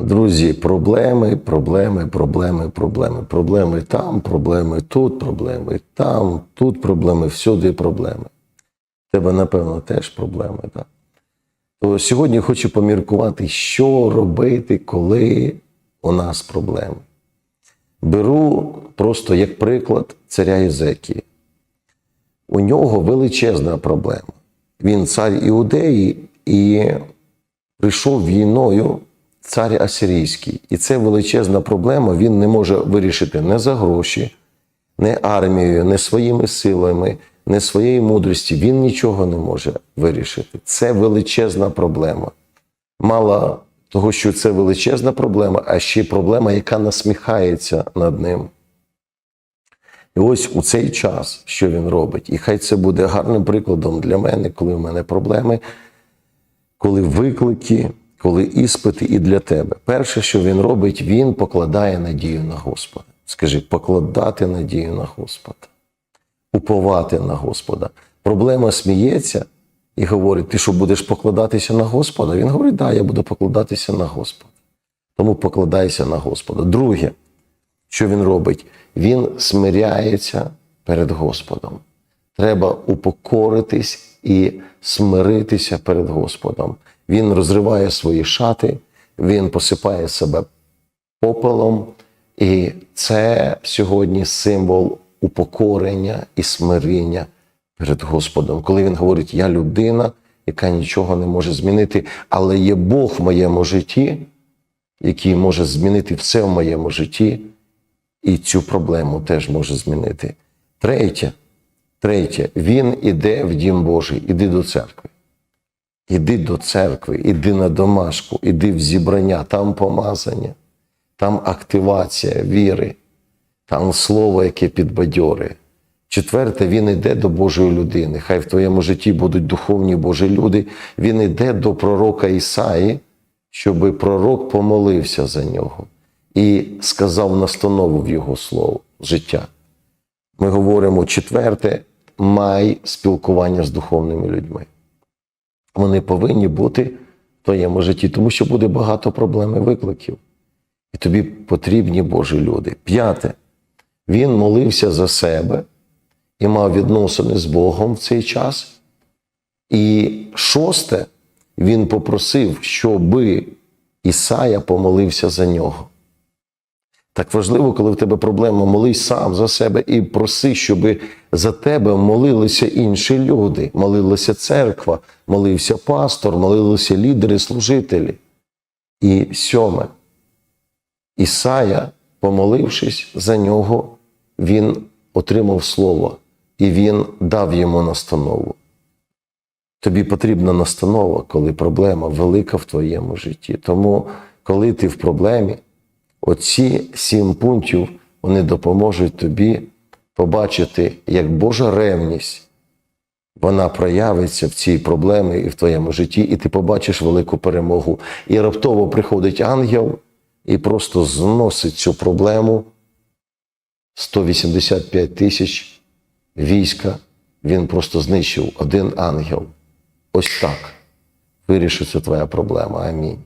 Друзі, проблеми, проблеми, проблеми, проблеми. Проблеми там, проблеми тут, проблеми там, тут проблеми, всюди проблеми. В Тебе, напевно, теж проблеми, так? То сьогодні хочу поміркувати, що робити, коли у нас проблеми. Беру просто як приклад царя Єзекії. У нього величезна проблема. Він цар Іудеї і прийшов війною цар Асирійський. І це величезна проблема. Він не може вирішити не за гроші, не армією, не своїми силами, не своєю мудрості. Він нічого не може вирішити. Це величезна проблема. Мало того, що це величезна проблема, а ще проблема, яка насміхається над ним. І ось у цей час, що він робить, і хай це буде гарним прикладом для мене, коли в мене проблеми, коли виклики, коли іспити і для тебе. Перше, що він робить, він покладає надію на Господа. Скажи, покладати надію на Господа, уповати на Господа. Проблема сміється і говорить: ти що будеш покладатися на Господа? Він говорить, да, я буду покладатися на Господа. Тому покладайся на Господа. Друге, що він робить? Він смиряється перед Господом. Треба упокоритись і смиритися перед Господом. Він розриває свої шати, він посипає себе попелом, і це сьогодні символ упокорення і смирення перед Господом. Коли він говорить, я людина, яка нічого не може змінити, але є Бог в моєму житті, який може змінити все в моєму житті, і цю проблему теж може змінити. Третє, третє, він іде в Дім Божий, іди до церкви. Іди до церкви, іди на домашку, іди в зібрання, там помазання, там активація віри, там слово, яке підбадьорює. Четверте, він йде до Божої людини. Хай в твоєму житті будуть духовні Божі люди. Він йде до пророка Ісаї, щоб пророк помолився за нього і сказав настанову в його слово життя. Ми говоримо четверте, май спілкування з духовними людьми. Вони повинні бути в твоєму житті, тому що буде багато проблем і викликів. І тобі потрібні Божі люди. П'яте, він молився за себе і мав відносини з Богом в цей час. І шосте, він попросив, щоби Ісая помолився за нього. Так важливо, коли в тебе проблема, молись сам за себе і проси, щоб за тебе молилися інші люди, молилася церква, молився пастор, молилися лідери, служителі. І сьоме, Ісая, помолившись за нього, він отримав слово і він дав йому настанову. Тобі потрібна настанова, коли проблема велика в твоєму житті. Тому, коли ти в проблемі, оці сім пунктів вони допоможуть тобі побачити, як Божа ревність вона проявиться в цій проблемі і в твоєму житті, і ти побачиш велику перемогу. І раптово приходить ангел і просто зносить цю проблему 185 тисяч війська. Він просто знищив один ангел. Ось так вирішиться твоя проблема. Амінь.